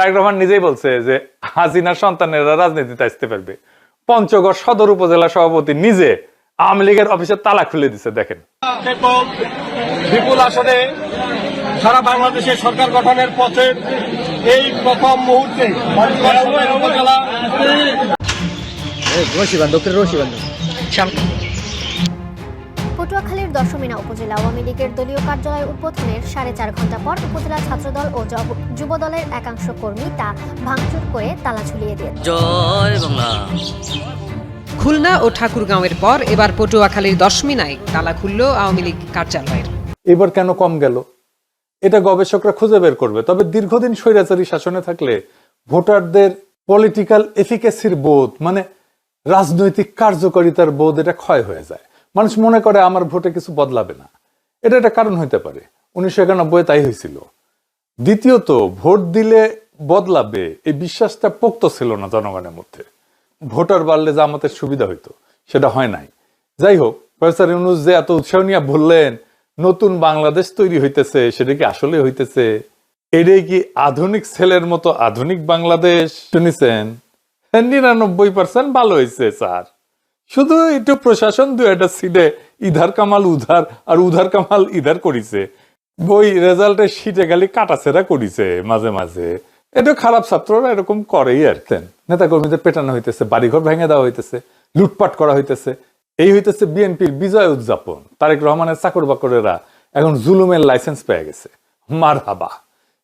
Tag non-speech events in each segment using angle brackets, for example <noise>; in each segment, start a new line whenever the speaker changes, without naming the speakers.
তারেক রহমান নিজেই বলছে যে হাসিনার সন্তানেরা রাজনীতিতে আসতে পারবে। পঞ্চগড় সদর উপজেলা সভাপতি নিজে আওয়ামী লীগের অফিসে তালা খুলে দিছে দেখেন।
বিপুল আসনে সারা বাংলাদেশে সরকার গঠনের পথে এই প্রথম মুহূর্তে উপজেলা
রশি বান্ধব রশি বান্ধব
পটুয়াখালীর দশমিনা উপজেলা আওয়ামী লীগের দলীয় কার্যালয় উদ্বোধনের সাড়ে চার ঘণ্টা পর উপজেলা ছাত্রদল ও জব- যুবদলের একাংশ কর্মী তা ভাঙচুর করে তালা ঝুলিয়ে দিয়ে
জয় বাংলা।
খুলনা ও ঠাকুরগাঁওয়ের পর এবার পটুয়াখালীর দশমিনায় তালা খুলল আওয়ামী লীগ কার্যালয়ের।
এবার কেন কম গেল? এটা গবেষকরা খুঁজে বের করবে। তবে দীর্ঘদিন স্বৈরাচারী শাসনে থাকলে ভোটারদের পলিটিক্যাল এফিকেসির বোধ মানে রাজনৈতিক কার্যকারিতার বোধ এটা ক্ষয় হয়ে যায়। মানুষ মনে করে আমার ভোটে কিছু বদলাবে না। এটা একটা কারণ হইতে পারে। উনিশশো একানব্বই তাই হয়েছিল দ্বিতীয়ত, ভোট দিলে বদলাবে এই বিশ্বাসটা পোক্ত ছিল না জনগণের মধ্যে। ভোটার বাড়লে জামাতের সুবিধা হইতো, সেটা হয় নাই। যাই হোক, প্রফেসর ইউনুস যে এত উৎসাহ নিয়ে বললেন, নতুন বাংলাদেশ তৈরি হইতেছে, সেটা কি আসলে হইতেছে? এটাই কি আধুনিক ছেলের মতো আধুনিক বাংলাদেশ শুনেছেন? নিরানব্বই পার্সেন্ট ভালো হয়েছে স্যার। শুধু একটু প্রশাসন দু একটা সিটে ইধার কামাল, উধার, আর উধার কামাল ইধার করিছে। বই রেজাল্টের সিটে খালি কাটাছেড়া করিছে মাঝে মাঝে। এটা খারাপ ছাত্ররা এরকম করেই আর কি। নেতা কর্মীদের পেটানো হইতেছে, বাড়িঘর ভেঙে দেওয়া হইতেছে, লুটপাট করা হইতেছে। এই হইতেছে বিএনপির বিজয় উদযাপন। তারেক রহমানের চাকর বাকরেরা এখন জুলুমের লাইসেন্স পেয়ে গেছে। মার হাবা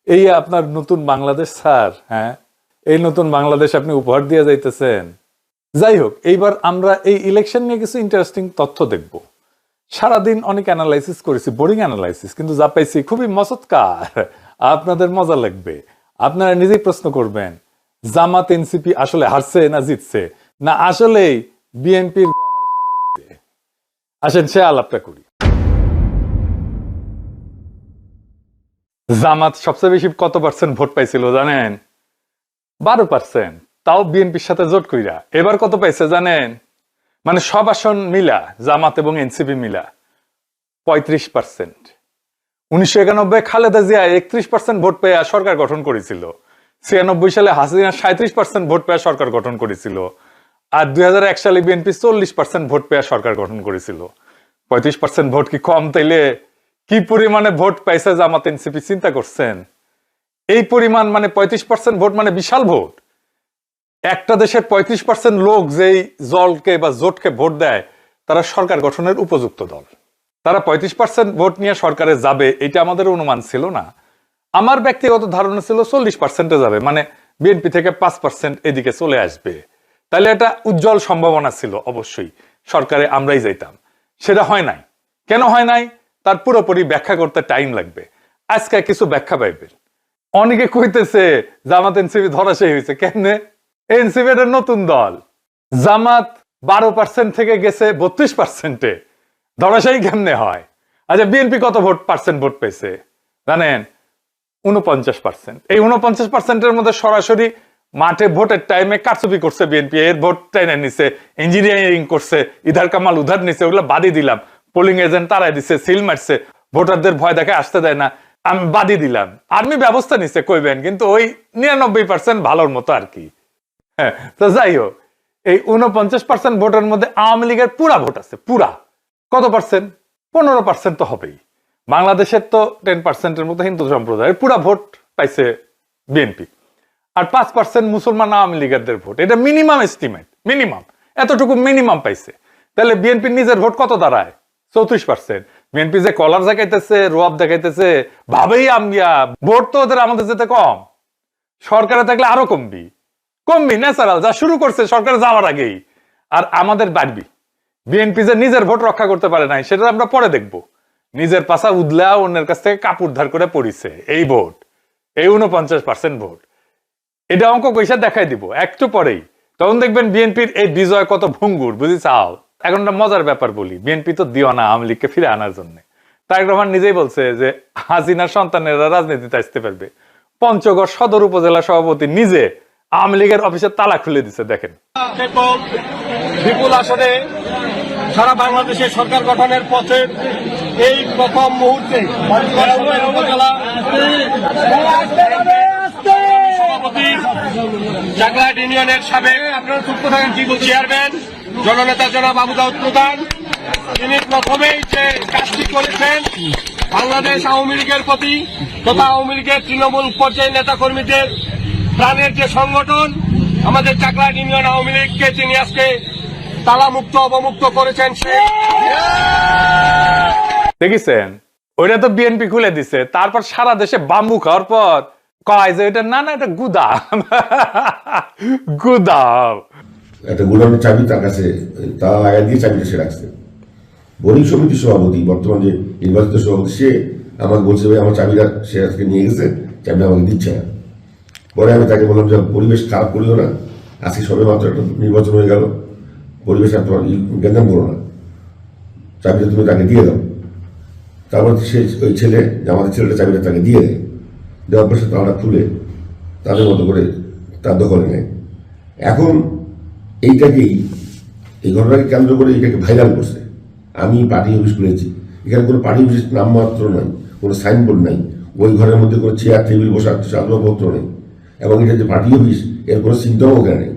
এই আপনার নতুন বাংলাদেশ, স্যার হ্যাঁ? এই নতুন বাংলাদেশ আপনি উপহার দিয়ে যাইতেছেন। যাই হোক এইবার আমরা এই ইলেকশন নিয়ে কিছু ইন্টারেস্টিং তথ্য দেখব। সারাদিন অনেক অ্যানালাইসিস করেছি বোরিং অ্যানালাইসিস কিন্তু যা পাইছি খুবই মচৎকার আপনাদের মজা লাগবে। আপনারা নিজেই প্রশ্ন করবেন, জামাত এনসিপি আসলে হারছে না জিতছে? না, আসলেই বিএনপির আসেন সে আলাপটা করি। জামাত সবচেয়ে বেশি কত পার্সেন্ট ভোট পাইছিল জানেন? বারো পার্সেন্ট তাও বিএনপির সাথে জোট কইরা। এবার কত পাইছে জানেন? মানে সব আসন মিলা, জামাত এবং এনসিপি মিলা, পঁয়ত্রিশ পার্সেন্ট। উনিশশো একানব্বই খালেদা জিয়া একত্রিশ পার্সেন্ট ভোট পেয়ে সরকার গঠন করেছিল। ছিয়ানব্বই সালে হাসিনা সাঁত্রিশ পার্সেন্ট ভোট পেয়ে সরকার গঠন করেছিল। আর দুই সালে বিএনপি চল্লিশ পার্সেন্ট ভোট পেয়ে সরকার গঠন করেছিল। পঁয়ত্রিশ পার্সেন্ট ভোট কি কম তাইলে? কি পরিমাণে ভোট পাইছে জামাত এনসিপি? চিন্তা করছেন? এই পরিমাণ মানে পঁয়ত্রিশ পার্সেন্ট ভোট মানে বিশাল ভোট। একটা দেশের পঁয়ত্রিশ পার্সেন্ট লোক যেই জলকে বা জোটকে ভোট দেয়, তারা সরকার গঠনের উপযুক্ত দল। তারা পঁয়ত্রিশ পার্সেন্ট ভোট নিয়ে সরকারে যাবে, এটা আমাদের অনুমান ছিল না। আমার ব্যক্তিগত ধারণা ছিল চল্লিশ পার্সেন্টে যাবে মানে বিএনপি থেকে পাঁচ পার্সেন্ট এদিকে চলে আসবে। তাহলে এটা উজ্জ্বল সম্ভাবনা ছিল অবশ্যই, সরকারে আমরাই যাইতাম। সেটা হয় নাই। কেন হয় নাই? তার পুরোপুরি ব্যাখ্যা করতে টাইম লাগবে। আজকে কিছু ব্যাখ্যা পাইবেন। অনেকে কইতেছে, জামাত এনসিপি ধরাশায়ী হয়েছে কেমনে? এনসিপি একটা নতুন দল। জামাত বারো পার্সেন্ট থেকে গেছে বত্রিশ পার্সেন্টে ধরাশায়ী কেমনে হয়? আচ্ছা বিএনপি কত ভোট পার্সেন্ট ভোট পেয়েছে? জানেন উনপঞ্চাশ পার্সেন্ট এই উনপঞ্চাশ পার্সেন্টের মধ্যে সরাসরি মাঠে ভোটের টাইমে কারচুপি করছে বিএনপি। এর ভোট টেনে নিছে ইঞ্জিনিয়ারিং করছে, ইধার কামাল উধার নিছে, ওগুলো বাদই দিলাম। পোলিং এজেন্ট তারাই দিছে সিল মারছে। ভোটারদের ভয় দেখে আসতে দেয় না। আমি বাদই দিলাম। আর্মি ব্যবস্থা নিছে, কইবেন, কিন্তু ওই নিরানব্বই পার্সেন্ট ভালোর মতো আর কি। হ্যাঁ তো যাই হোক, এই উনপঞ্চাশ পার্সেন্ট ভোটের মধ্যে আওয়ামী লীগের পুরা ভোট আছে, পুরা। কত পার্সেন্ট পনেরো পার্সেন্ট তো হবেই। বাংলাদেশের তো টেন পার্সেন্টের মতো হিন্দু সম্প্রদায়ের পুরা ভোট পাইছে বিএনপি। আর পাঁচ পার্সেন্ট মুসলমান আওয়ামী লীগারদের ভোট। এটা মিনিমাম এস্টিমেট মিনিমাম এতটুকু মিনিমাম পাইছে। তাহলে বিএনপির নিজের ভোট কত দাঁড়ায়? চৌত্রিশ পার্সেন্ট বিএনপি যে কলার দেখাইতেছে রোয়াব দেখাইতেছে, ভাবেই আমগিয়া ভোট তো ওদের আমাদের যেতে কম। সরকারে থাকলে আরও কমবি। কমবি ন্যাচারাল যা শুরু করছে সরকারে যাওয়ার আগেই। আর আমাদের বাড়বি। বিএনপি যে নিজের ভোট রক্ষা করতে পারে নাই, সেটা আমরা পরে দেখব। নিজের পাশা উদলা অন্যের কাছ থেকে কাপড় ধার করে পড়িছে এই ভোট, এই উনপঞ্চাশ পার্সেন্ট ভোট। এটা অঙ্ক কইসা দেখাই দিব। একটু পরেই। তখন দেখবেন বিএনপির এই বিজয় কত ভঙ্গুর, বুঝি চাও? এখন একটা মজার ব্যাপার বলি, বিএনপি তো দিও না আওয়ামী লীগকে ফিরে আনার জন্য। তারেক রহমান নিজেই বলছে যে, হাসিনার সন্তানেরা রাজনীতিতে আসতে পারবে। পঞ্চগড় সদর উপজেলা সভাপতি নিজে আওয়ামী লীগের অফিসে তালা খুলে দিছে, দেখেন।
বিপুল আসনে সারা বাংলাদেশে সরকার গঠনের পথে এই প্রথম মুহূর্তে সভাপতি চাকলাট ইউনিয়নের সাবেক আপনারা চুপ থাকেন কি চেয়ারম্যান, জননেতা জনাব আবু দাউদ প্রধান। তিনি প্রথমেই যে কাজটি করেছেন, বাংলাদেশ আওয়ামী লীগের প্রতি তথা আওয়ামী লীগের তৃণমূল পর্যায়ে নেতা কর্মীদের প্রাণের যে সংগঠন আমাদের চাকলাট ইউনিয়ন আওয়ামী লীগকে তিনি আজকে তালামুক্ত অবমুক্ত করেছেন সেই
দেখিছেন? ওইটা তো বিএনপি খুলে দিছে। তারপর সারা দেশে বাম্বু খাওয়ার পর কয় যে এটা না না এটা গুদাম। <laughs> গুদাম।
একটা গোডাউনের চাবি তার কাছে তা লাগা দিয়ে চাবিটা সে রাখছে। বণিক সমিতির সভাপতি বর্তমান যে নির্বাচিত সভাপতি সে আমাকে বলছে ভাই আমার চাবিটা সে আজকে নিয়ে গেছে চাবিটা আমাকে দিচ্ছে না। পরে আমি তাকে বললাম যে, পরিবেশ খারাপ করিও না। আজকে সবে মাত্র একটা নির্বাচন হয়ে গেল। পরিবেশ আর তোমার গ্যাঞ্জাম করো না। চাবিটা তুমি তাকে দিয়ে দাও। তারপর সে ওই ছেলে আমাদের ছেলেটা চাবিটা তাকে দিয়ে দেয়। দেওয়ার পর সে তালাটা খুলে তাদের মতো করে তার দখলে নেয়। এখন এইটাকেই, এই ঘটনাকে কেন্দ্র করে এটাকে ভাইরাল করছে। আমি পার্টি অফিস খুলেছি। এখানে কোনো পার্টি অফিস নামমাত্র নাই কোনো সাইনবোর্ড নাই। ওই ঘরের মধ্যে কোনো চেয়ার টেবিল বসার আসবাবপত্র নেই। এবং এটা যে পার্টি অফিস এর কোনো সিমটমও ওখানে নেই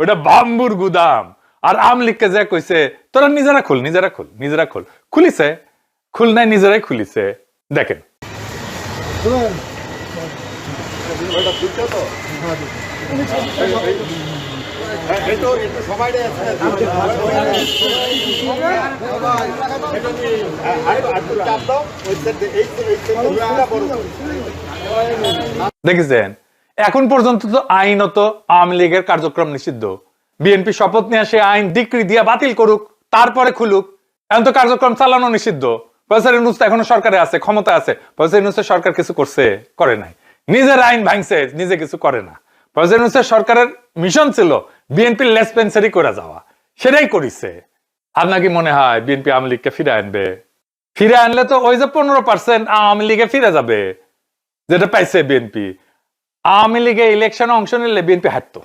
ওটা বাম্বুর গুদাম আর আমলিককে যে কইছে তোরা নিজেরা খুল নিজেরা খুল নিজেরা খুল খুলিছে খুল নাই নিজেরাই খুলিছে দেখেন দেখেছেন এখন পর্যন্ত তো আইনত আওয়ামী লীগের কার্যক্রম নিষিদ্ধ। বিএনপি শপথ নিয়ে সে আইন ডিক্রি দিয়ে বাতিল করুক, তারপরে খুলুক। এখন তো কার্যক্রম চালানো নিষিদ্ধ। প্রফেসর ইউনুস তো এখনও সরকারে আছে ক্ষমতা আছে। প্রফেসর ইউনুসের সরকার কিছু করছে, করে নাই। নিজের আইন ভাঙছে, নিজে কিছু করে না। প্রফেসর ইউনুসের সরকারের মিশন ছিল বিএনপির লেসপেন্সারি করে যাওয়া। সেটাই করিছে। আপনার কি মনে হয় বিএনপি আওয়ামী লীগকে ফিরে আনবে? ফিরে আনলে তো ওই যে পনেরো পার্সেন্ট আওয়ামী লীগে ফিরে যাবে, যেটা পাইছে বিএনপি। আওয়ামী লীগে ইলেকশনে অংশ নিলে বিএনপি হারতো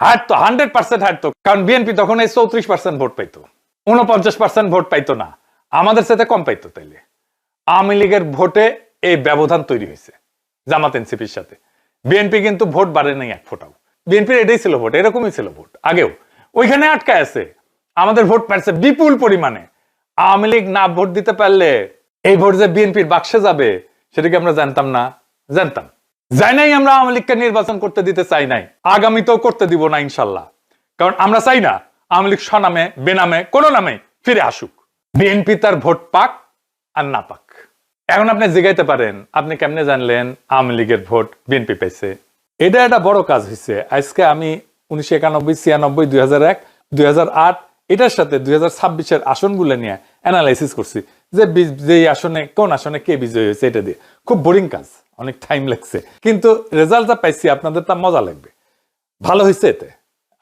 হারতো হান্ড্রেড পার্সেন্ট হারতো কারণ বিএনপি তখন এই চৌত্রিশ পার্সেন্ট ভোট পাইতো। উনপঞ্চাশ পার্সেন্ট ভোট পাইতো না। আমাদের সাথে কম পাইতো তাইলে। আওয়ামী লীগের ভোটে এই ব্যবধান তৈরি হয়েছে, জামাত এনসিপির সাথে। বিএনপি কিন্তু ভোট বাড়ে নাই এক ফোটাও। বিএনপির এটাই ছিল ভোট, এরকমই ছিল ভোট। আগেও ওইখানে আটকায় আছে। আমাদের ভোট পাইছে বিপুল পরিমাণে। আওয়ামী লীগ না ভোট দিতে পারলে এই ভোট যে বিএনপির বাক্সে যাবে, সেটা কি আমরা জানতাম না? জানতাম। যাই নাই আমরা আওয়ামী লীগকে নির্বাচন করতে দিতে চাই নাই। আগামীতেও করতে দিব না, ইনশাল্লাহ। কারণ আমরা চাই না আওয়ামী লীগ স্বনামে, বেনামে, কোনো নামে ফিরে আসুক। বিএনপি তার ভোট পাক আর না পাক। এখন আপনি জিগাইতে পারেন, আপনি কেমনে জানলেন আওয়ামী লীগের ভোট বিএনপি পাইছে এটা একটা বড় কাজ হয়েছে আজকে আমি উনিশশো একানব্বই, ছিয়ানব্বই, দুই হাজার এক, দুই হাজার আট, এটার সাথে দুই হাজার ছাব্বিশের আসনগুলো নিয়ে অ্যানালাইসিস করছি। যে যে আসনে, কোন আসনে কে বিজয়ী হয়েছে, এটা দিয়ে। খুব বোরিং কাজ। অনেক টাইম লাগছে। কিন্তু রেজাল্ট যা পাইছি, আপনাদের তা মজা লাগবে। ভালো হয়েছে এতে।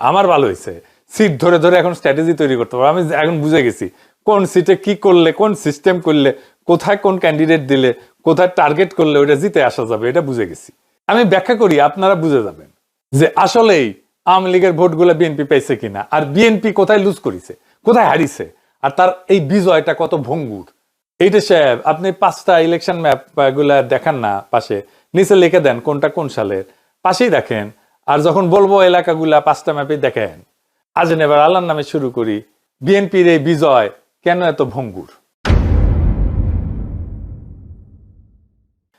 আমার ভালো হয়েছে সিট ধরে ধরে এখন স্ট্র্যাটেজি তৈরি করতে পারব। আমি এখন বুঝে গেছি, কোন সিটে কি করলে, কোন সিস্টেম করলে, কোথায় কোন ক্যান্ডিডেট দিলে, কোথায় টার্গেট করলে ওটা জিতে আসা যাবে, এটা বুঝে গেছি। আমি ব্যাখ্যা করি, আপনারা বুঝে যাবেন যে আসলেই আওয়ামী লীগের ভোটগুলো বিএনপি পাইছে কিনা, আর বিএনপি কোথায় লুজ করেছে, কোথায় হারিছে, আর তার এই বিজয়টা কত ভঙ্গুর। এইটা সাহেব, আপনি পাঁচটা ইলেকশন ম্যাপগুলা দেখান না পাশে। নিচে লিখে দেন কোনটা কোন সালের। পাশেই দেখেন, আর যখন বলব এলাকাগুলা পাঁচটা ম্যাপে দেখেন। আজ এবার আল্লাহর নামে শুরু করি। বিএনপির এই বিজয় কেন এত ভঙ্গুর?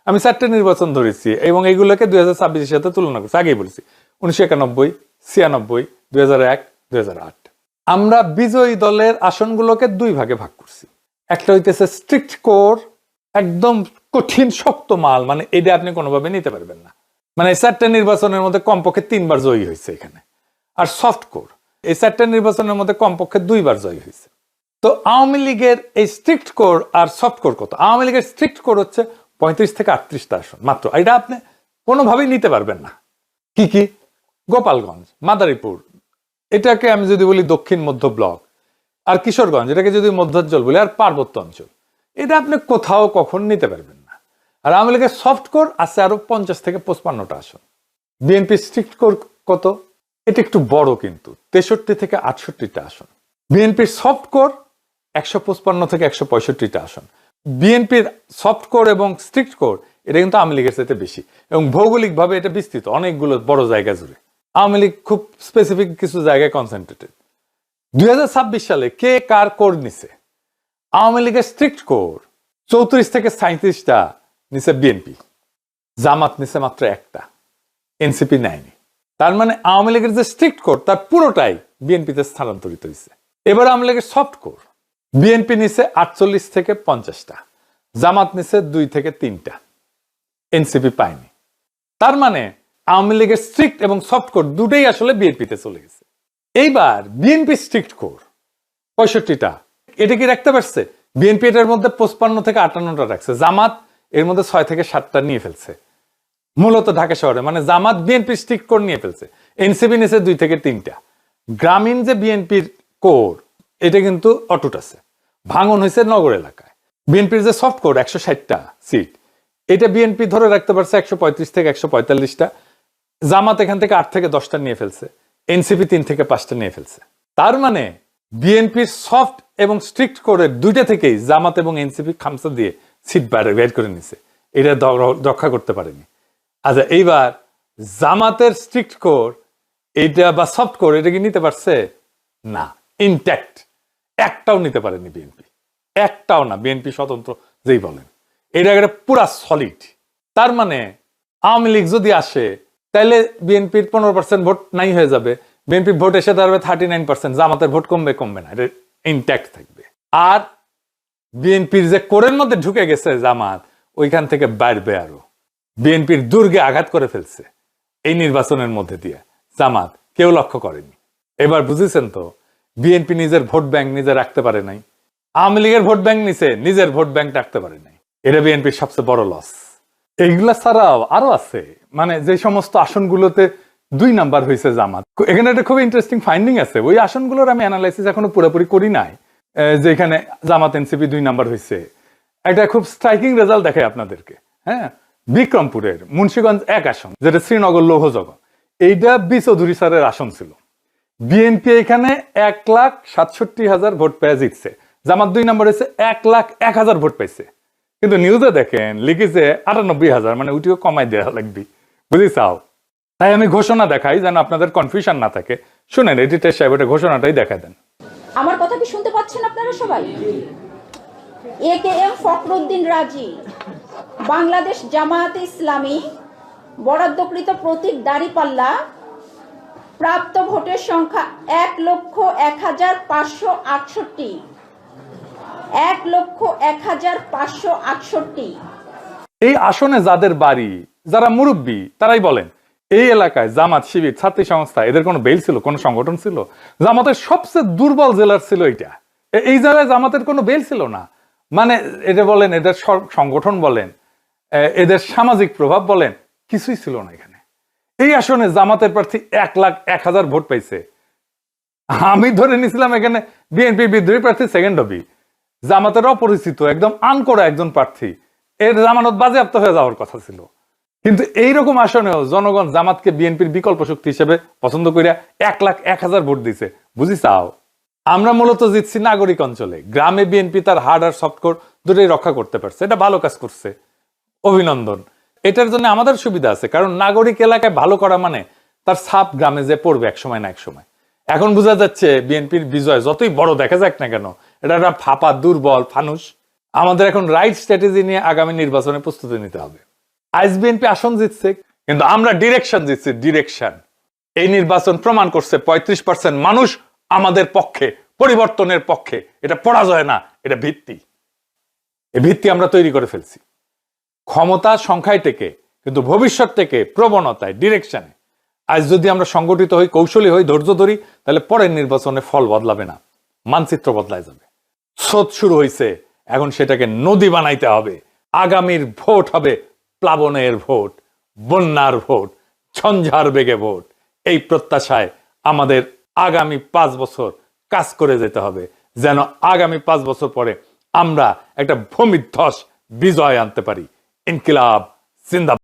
আমি চারটে নির্বাচন ধরেছি এবং এইগুলোকে দুই হাজার ছাব্বিশের সাথে তুলনা করছি। আগেই বলছি, উনিশশো একানব্বই, ছিয়ানব্বই, দুই হাজার এক, দুই হাজার আট। আমরা বিজয়ী দলের আসনগুলোকে দুই ভাগে ভাগ করছি। একটা হইতেছে স্ট্রিক্ট কোর একদম কঠিন, শক্ত মাল মানে এটা আপনি কোনোভাবে নিতে পারবেন না। মানে এই চারটে নির্বাচনের মধ্যে কমপক্ষে তিনবার জয়ী হয়েছে এখানে। আর সফট কোর এই চারটে নির্বাচনের মধ্যে কমপক্ষে দুইবার জয়ী হয়েছে। তো আওয়ামী লীগের এই স্ট্রিক্ট কোর আর সফট কোর কত? আওয়ামী লীগের স্ট্রিক্ট কোর হচ্ছে পঁয়ত্রিশ থেকে আটত্রিশটা আসন, মাত্র। এটা আপনি কোনোভাবেই নিতে পারবেন না। কি কি? গোপালগঞ্জ, মাদারীপুর। এটাকে আমি যদি বলি দক্ষিণ মধ্য ব্লক। আর কিশোরগঞ্জ, এটাকে যদি মধ্যাঞ্চল বলি, আর পার্বত্য অঞ্চল, এটা আপনি কোথাও কখন নিতে পারবেন না। আর আওয়ামী লীগের সফট কোর আছে আরও পঞ্চাশ থেকে পঁচপান্নটা আসন। বিএনপি স্ট্রিক্ট কোর কত? এটা একটু বড় কিন্তু, তেষট্টি থেকে আটষট্টিটা আসন। বিএনপির সফট কোর একশো পঁচপান্ন থেকে একশো পঁয়ষট্টিটা আসন। বিএনপির সফট কোর এবং স্ট্রিক্ট কোর এটা কিন্তু আওয়ামী লীগের চাইতে বেশি। এবং ভৌগোলিকভাবে এটা বিস্তৃত, অনেকগুলো বড় জায়গা জুড়ে। আওয়ামী লীগ খুব স্পেসিফিক কিছু জায়গায় কনসেন্ট্রেটেড দুই হাজার ছাব্বিশ সালে কে কার কোর নিছে? আওয়ামী লীগের স্ট্রিক্ট কোর চৌত্রিশ থেকে সাঁত্রিশটা নিছে বিএনপি। জামাত নিছে মাত্র একটা। এনসিপি নেয়নি তার মানে আওয়ামী লীগের যে স্ট্রিক্ট কোর তার পুরোটাই বিএনপিতে স্থানান্তরিত হয়েছে এবার আওয়ামী লীগের সফট কোর বিএনপি নিছে আটচল্লিশ থেকে পঞ্চাশটা। জামাত নিছে দুই থেকে তিনটা। এনসিপি পায়নি। তার মানে আওয়ামী লীগের স্ট্রিক্ট এবং সফট কোর দুটোই আসলে বিএনপিতে চলে গেছে। এইবার বিএনপি স্ট্রিক্ট কোর পঁয়ষট্টিটা। এটা কি রাখতে পারছে? বিএনপি এটার মধ্যে পঁচপান্ন থেকে আটান্নটা রাখছে। জামাত এর মধ্যে ছয় থেকে সাতটা নিয়ে ফেলছে। মূলত ঢাকা শহরে মানে জামাত বিএনপি স্ট্রিক্ট কোর নিয়ে ফেলছে। এনসিপি নিয়েছে দুই থেকে তিনটা। গ্রামীণ যে বিএনপির কোর এটা কিন্তু অটুট আছে। ভাঙন হয়েছে নগর এলাকায়। বিএনপির যে সফট কোর একশো ষাটটা সিট এটা বিএনপি ধরে রাখতে পারছে একশো পঁয়ত্রিশ থেকে একশো পঁয়তাল্লিশটা। জামাত এখান থেকে আট থেকে দশটা নিয়ে ফেলছে। এনসিপি তিন থেকে পাঁচটা নিয়ে ফেলছে। তার মানে বিএনপির সফট এবং স্ট্রিক্ট করে দুইটা থেকেই জামাত এবং এনসিপি খামসা দিয়ে সিট বাইরে বের করে নিছে। এটা রক্ষা করতে পারেনি। আচ্ছা এইবার জামাতের স্ট্রিক্ট কোর, এইটা বা সফট কোর, এটা কি নিতে পারছে? না ইনট্যাক্ট একটাও নিতে পারেনি বিএনপি। একটাও না, বিএনপি স্বতন্ত্র যেই বলেন। এটা একটা পুরা সলিড তার মানে আওয়ামী লীগ যদি আসে তাহলে বিএনপির পনেরো পার্সেন্ট ভোট নাই হয়ে যাবে। বিএনপির ভোট এসে দাঁড়াবে থার্টি নাইন পার্সেন্ট জামাতের ভোট কমবে কমবে না, এটা ইনট্যাক্ট থাকবে। আর বিএনপির যে কোরের মধ্যে ঢুকে গেছে জামাত, ওইখান থেকে বাড়বে আরও। বিএনপির দুর্গে আঘাত করে ফেলছে এই নির্বাচনের মধ্যে দিয়ে। জামাত, কেউ লক্ষ্য করেনি। এবার বুঝেছেন তো, বিএনপি নিজের ভোট ব্যাংক নিজে রাখতে পারে নাই। আওয়ামী লীগের ভোট ব্যাংক নিছে, নিজের ভোট ব্যাংক রাখতে পারে নাই। এটা বিএনপির সবচেয়ে বড় লস এইগুলা ছাড়াও আরও আছে। মানে যে সমস্ত আসনগুলোতে দুই নাম্বার হয়েছে জামাত। এখানে একটা খুব ইন্টারেস্টিং ফাইন্ডিং আছে। ওই আসনগুলোর আমি অ্যানালাইসিস এখনও পুরোপুরি করি নাই যে এখানে জামাত এনসিপি দুই নাম্বার হয়েছে একটা খুব স্ট্রাইকিং রেজাল্ট দেখায় আপনাদেরকে হ্যাঁ? বিক্রমপুরের মুন্সীগঞ্জ এক আসন, যেটা শ্রীনগর লৌহজগৎ এইটা বি চৌধুরী স্যারের আসন ছিল। বিএনপি এখানে এক লাখ সাতষট্টি হাজার ভোট পেয়ে জিতছে। জামাত দুই নম্বর হয়েছে এক লাখ এক হাজার ভোট পাইছে। কিন্তু নিউজে দেখেন, লিখেছে আটানব্বই হাজার মানে উঠিও কমাই দেওয়া লাগবে। বুঝি চাও তাই আমি ঘোষণা দেখাই যেন আপনাদের কনফিউশন না থাকে। শুনেন এডিটার সাহেব এটা ঘোষণাটাই দেখা দেন।
আমার কথা কি শুনতে পাচ্ছেন আপনারা সবাই? এ কে এম ফখরুদ্দিন রাজি। বাংলাদেশ জামায়াতে ইসলামী বরাদ্দকৃত প্রতীক দাঁড়িপাল্লা। প্রাপ্ত ভোটের সংখ্যা এক লক্ষ এক হাজার পাঁচশো আটষট্টি। এক লক্ষ এক হাজার পাঁচশো আটষট্টি।
এই আসনে যাদের বাড়ি, যারা মুরব্বী, তারাই বলেন, এই এলাকায় জামাত, শিবির, ছাত্রী সংস্থা, এদের কোনো বেল ছিল, কোনো সংগঠন ছিল? জামাতের সবচেয়ে দুর্বল জেলার ছিল এটা এই জায়গায় জামাতের কোনো বেল ছিল না। মানে এটা বলেন, এদের সংগঠন বলেন এদের সামাজিক প্রভাব বলেন, কিছুই ছিল না এখানে। এই আসনে জামাতের প্রার্থী এক লাখ এক হাজার ভোট পাইছে। আমি ধরে নিছিলাম এখানে বিএনপি বিদ্রোহী প্রার্থী সেকেন্ড হবি। জামাতের অপরিচিত, একদম আনকরা একজন প্রার্থী, এর জামানত বাজেয়াপ্ত হয়ে যাওয়ার কথা ছিল। কিন্তু এইরকম আসনেও জনগণ জামাতকে বিএনপির বিকল্প শক্তি হিসেবে পছন্দ করিয়া এক লাখ এক হাজার ভোট দিছে। বুঝি চাও? আমরা মূলত জিতছি নাগরিক অঞ্চলে। গ্রামে বিএনপি তার হার্ড আর সফট কোর দুটোই রক্ষা করতে পারছে। এটা ভালো কাজ করছে। অভিনন্দন। এটার জন্য আমাদের সুবিধা আছে, কারণ নাগরিক এলাকায় ভালো করা মানে তার ছাপ গ্রামে যে পড়বে এক সময় না এক সময় এখন বোঝা যাচ্ছে বিএনপির বিজয় যতই বড় দেখা যাক না কেন এটা একটা ফাঁপা, দুর্বল ফানুস আমাদের এখন রাইট স্ট্র্যাটেজি নিয়ে আগামী নির্বাচনে প্রস্তুতি নিতে হবে। আইস বিএনপি আসন জিতছে, কিন্তু আমরা ডিরেকশন দিচ্ছি ডিরেকশন এই নির্বাচন প্রমাণ করছে পঁয়ত্রিশ পার্সেন্ট মানুষ আমাদের পক্ষে, পরিবর্তনের পক্ষে। এটা পরাজয় না, এটা ভিত্তি। এই ভিত্তি আমরা তৈরি করে ফেলছি। ক্ষমতা সংখ্যায় থেকে, কিন্তু ভবিষ্যৎ থেকে প্রবণতায় ডিরেকশনে আজ যদি আমরা সংগঠিত হই, কৌশলী হই, ধৈর্য ধরি, তাহলে পরের নির্বাচনে ফল বদলাবে না, মানচিত্র বদলায় যাবে। স্রোত শুরু হয়েছে এখন সেটাকে নদী বানাইতে হবে। আগামীর ভোট হবে প্লাবনের ভোট, বন্যার ভোট, ঝঞ্ঝার বেগে ভোট। এই প্রত্যাশায় আমাদের আগামী পাঁচ বছর কাজ করে যেতে হবে। যেন আগামী পাঁচ বছর পরে আমরা একটা ভূমিধ্বস বিজয় আনতে পারি। ইনকিলাব, জিন্দাবাদ।